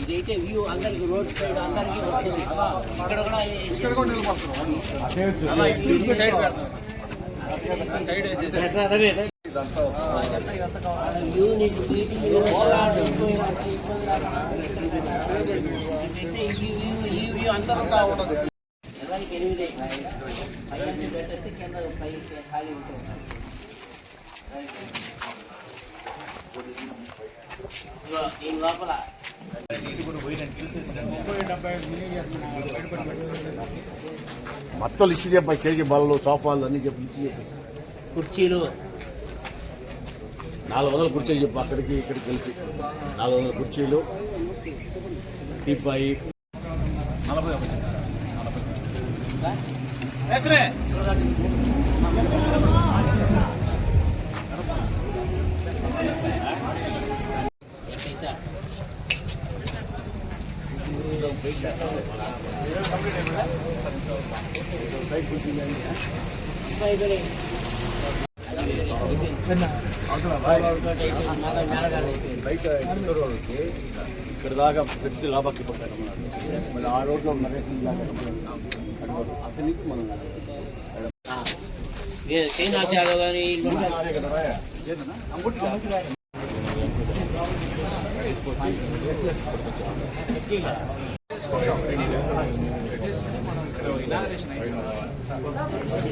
ఇదైతే వ్యూ అందరికి road side అందరికి వస్తుంది ఇక్కడ కూడా ఇక్కడ కూడా నిలబడుతున్నాం. వ్యూ నీకు మీటింగ్ ఈ వ్యూ అంతా ఉండదు ఎవరికి ఎనిమిది పెట్టేస్తే కింద ఖాళీ ఉంటుంది. లోపల మొత్తం లిస్ట్ చెప్పా స్టేజ్ బల్లలు సోఫాలు అన్ని చెప్పి లిస్ట్ చెప్పి. కుర్చీలు. నాలుగు వందల కుర్చీలు చెప్పు అక్కడికి ఇక్కడికి కలిపి నాలుగు వందల కుర్చీలు. టీపాయి. ఎట్లయితే ఇక్కడ దాకా పెట్టి లాభాకి పట్టారు మళ్ళీ ఆ రోడ్లో నరేష్ దాకా అక్కడి నుంచి మనం శ్రీనివాస్ యాదవ్ కానీ అదే కదా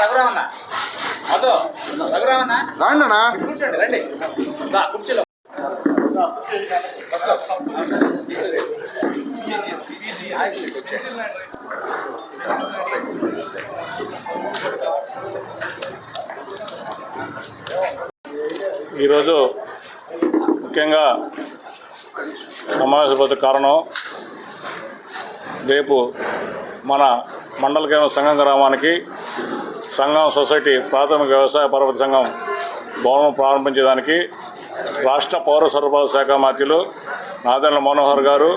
రఘురామన్న. అదో రఘురామన్న. రాండనా కూర్చోండి రండి. కుర్చీలో. ఈరోజు ముఖ్యంగా సమావేశ కారణం రేపు మన మండల కేంద్ర సంఘం గ్రామానికి సంఘం సొసైటీ ప్రాథమిక వ్యవసాయ పరపతి సంఘం భవనం ప్రారంభించడానికి రాష్ట్ర పౌర సరఫరా శాఖ మాత్రులు నాదెండ్ల మనోహర్ గారు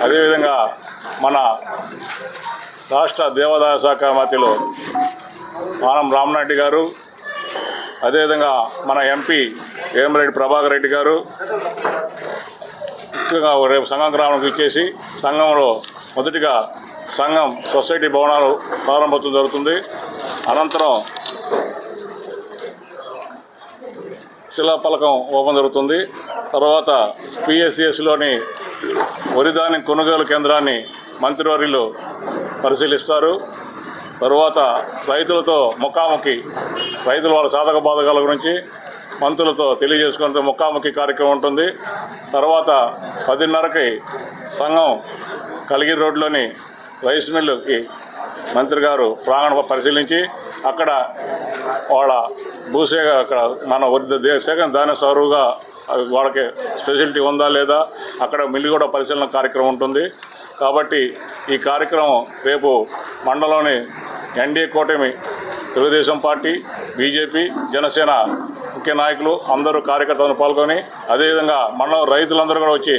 అదేవిధంగా మన రాష్ట్ర దేవాదాయ శాఖ మాత్రులు ఆనం రామనాయుడు గారు అదేవిధంగా మన ఎంపీ వేమరెడ్డి ప్రభాకర్ రెడ్డి గారు ముఖ్యంగా రేపు సంఘం గ్రామానికి ఇచ్చేసి సంఘంలో మొదటిగా సంఘం సొసైటీ భవనాలు ప్రారంభోత్సవం జరుగుతుంది. అనంతరం శిలాఫలకం ఓపెన్ జరుగుతుంది. తర్వాత పిఎస్సిఎస్లోని వరిధాన్యం కొనుగోలు కేంద్రాన్ని మంత్రివర్యులు పరిశీలిస్తారు. తరువాత రైతులతో ముఖాముఖి రైతుల వాళ్ళ సాధక బాధకాల గురించి మంత్రులతో తెలియజేసుకునే ముఖాముఖి కార్యక్రమం ఉంటుంది. తర్వాత పదిన్నరకి సంఘం కలిగిరి రోడ్లోని రైస్ మిల్లుకి మంత్రి గారు ప్రాంగణ పరిశీలించి అక్కడ వాళ్ళ భూసేక అక్కడ మన వద్ద దేశం దాని సరువుగా వాళ్ళకి స్పెషాలిటీ ఉందా లేదా? అక్కడ మిల్లి కూడా పరిశీలన కార్యక్రమం ఉంటుంది. కాబట్టి ఈ కార్యక్రమం రేపు మండలంలోని ఎన్డీఏ కూటమి తెలుగుదేశం పార్టీ బీజేపీ జనసేన ముఖ్య నాయకులు అందరూ కార్యకర్తలను పాల్గొని అదేవిధంగా మండలం రైతులందరూ కూడా వచ్చి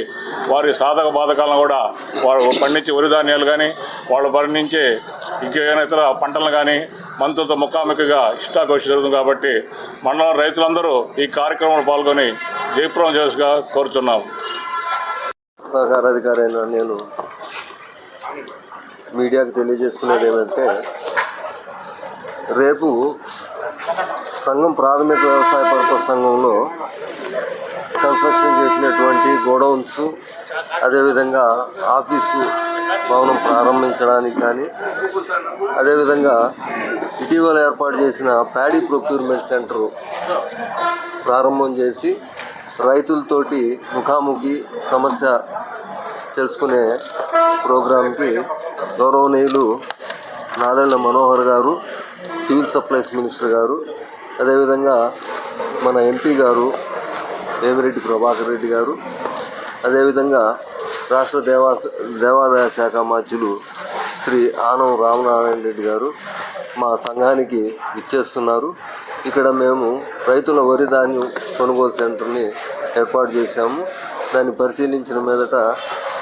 వారి సాధక బాధకాలను కూడా వారు పండించే వరి ధాన్యాలు కానీ వాళ్ళు పండించే ఇంకేమైనా ఇతర పంటలను కానీ మంత్రులతో ముఖాముఖిగా ఇష్టాగోష్ఠి జరుగుతుంది కాబట్టి మండలం రైతులందరూ ఈ కార్యక్రమంలో పాల్గొని జయప్రదం చేసుగా కోరుతున్నాం. సహకార అధికారి నేను మీడియాకు తెలియజేసుకునేది ఏమంటే రేపు సంఘం ప్రాథమిక వ్యవసాయ పరపతి సంఘంలో కన్స్ట్రక్షన్ చేసినటువంటి గోడౌన్స్ అదేవిధంగా ఆఫీసు భవనం ప్రారంభించడానికి కానీ అదేవిధంగా ఇటీవల ఏర్పాటు చేసిన ప్యాడీ ప్రొక్యూర్మెంట్ సెంటరు ప్రారంభం చేసి రైతులతోటి ముఖాముఖి సమస్య తెలుసుకునే ప్రోగ్రాంకి గౌరవనీయులు నాదెళ్ళ మనోహర్ గారు సివిల్ సప్లైస్ మినిస్టర్ గారు అదేవిధంగా మన ఎంపీ గారు వేమిరెడ్డి ప్రభాకర్ రెడ్డి గారు అదేవిధంగా రాష్ట్ర దేవా దేవాదాయ శాఖ మంత్రులు శ్రీ ఆనం రామనారాయణ రెడ్డి గారు మా సంఘానికి ఇచ్చేస్తున్నారు ఇక్కడ మేము రైతుల వరి ధాన్యం కొనుగోలు సెంటర్ని ఏర్పాటు చేశాము. దాన్ని పరిశీలించిన మీదట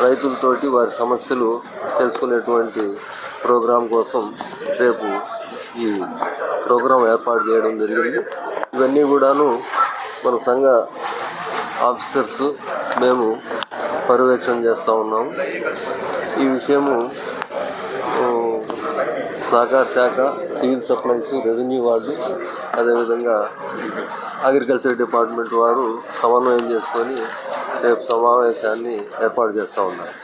రైతులతోటి వారి సమస్యలు తెలుసుకునేటువంటి ప్రోగ్రాం కోసం రేపు ఈ ప్రోగ్రాం ఏర్పాటు చేయడం జరిగింది. ఇవన్నీ కూడాను మన సంఘ ఆఫీసర్స్ మేము పర్యవేక్షణ చేస్తూ ఉన్నాము ఈ విషయము సహకార శాఖ సివిల్ సప్లైస్ రెవెన్యూ వాళ్ళు అదేవిధంగా అగ్రికల్చర్ డిపార్ట్మెంట్ వారు సమన్వయం చేసుకొని రేపు సమావేశాన్ని ఏర్పాటు చేస్తూ ఉన్నారు.